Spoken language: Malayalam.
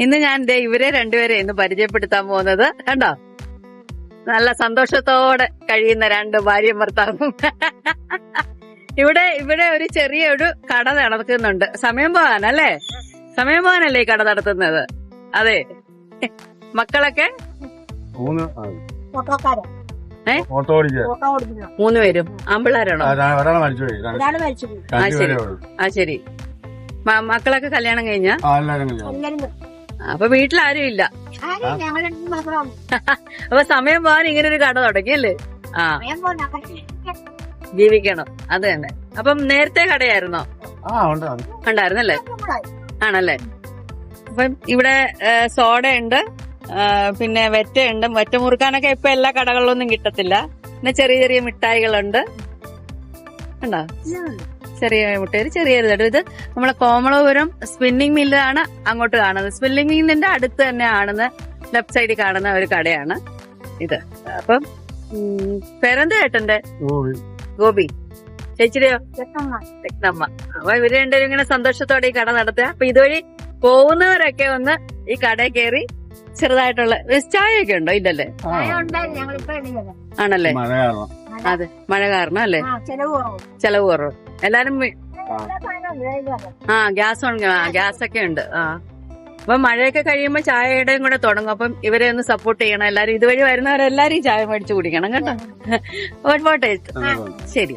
ഇന്ന് ഞാൻ ദേ ഇവരെ രണ്ടുപേരെ ഇന്ന് പരിചയപ്പെടുത്താൻ പോകുന്നത് കണ്ടോ? നല്ല സന്തോഷത്തോടെ കഴിയുന്ന രണ്ട് ഭാര്യ ഭർത്താവും. ഇവിടെ ഇവിടെ ഒരു ചെറിയ ഒരു കട നടക്കുന്നുണ്ട്. സമയം പോകാനല്ലേ സമയം പോകാനല്ലേ ഈ കട നടത്തുന്നത്? അതെ. മക്കളൊക്കെ? മൂന്ന്. പേരും. ആമ്പിള്ളാരാണോ? ആ, ശരി. മക്കളൊക്കെ കല്യാണം കഴിഞ്ഞ? അപ്പൊ വീട്ടിലാരും ഇല്ല. അപ്പൊ സമയം പോകാൻ ഇങ്ങനെ ഒരു കട തുടങ്ങിയല്ലേ ആ. ജീവിക്കണം. അത് തന്നെ. അപ്പം നേരത്തെ കടയായിരുന്നോ? ആ ഉണ്ട് ഉണ്ട്. ഉണ്ടായിരുന്നല്ലേ? ആണല്ലേ? അപ്പം ഇവിടെ സോഡ ഉണ്ട് പിന്നെ വെറ്റയുണ്ട്. വെറ്റ മുറുക്കാനൊക്കെ ഇപ്പൊ എല്ലാ കടകളിലൊന്നും കിട്ടത്തില്ല. പിന്നെ ചെറിയ ചെറിയ മിഠായികളുണ്ട്. ഉണ്ടോ? ചെറിയ മുട്ടയിൽ ചെറിയ ഇത് നമ്മളെ കോമളപുരം സ്പിന്നിങ് മില്ലാണ് അങ്ങോട്ട് കാണുന്നത്. സ്പിന്നിങ് മില്ലിന്റെ അടുത്ത് തന്നെ ആണെന്ന് ലെഫ്റ്റ് സൈഡിൽ കാണുന്ന ഒരു കടയാണ് ഇത്. അപ്പം പേരെന്ത് പേരെന്താ ഏട്ടന്റെ ഗോപി. ചേച്ചിയുടെയോ? രക്തമ്മ അപ്പൊ ഇവർ രണ്ടുപേരും ഇങ്ങനെ സന്തോഷത്തോടെ ഈ കട നടത്തുക. അപ്പൊ ഇതുവഴി പോകുന്നവരൊക്കെ ഒന്ന് ഈ കടയിൽ കയറി ചെറുതായിട്ടുള്ള ചായയൊക്കെ ഉണ്ടോ ഇല്ലല്ലേ ആണല്ലേ? അതെ മഴ കാരണം അല്ലേ? ആ ചെലവ് കുറവ്. എല്ലാരും ആ. ഗ്യാസ് ഉണ്ട് ഗ്യാസ് ഒക്കെ ഉണ്ട്. ആ. അപ്പൊ മഴയൊക്കെ കഴിയുമ്പോ ചായയുടെയും കൂടെ തുടങ്ങും. അപ്പം ഇവരെ ഒന്ന് സപ്പോർട്ട് ചെയ്യണം. എല്ലാരും ഇതുവഴി വരുന്നവരെല്ലാരും ചായ മേടിച്ചു കുടിക്കണം കേട്ടോ? പോട്ടെ ആ. ശരി.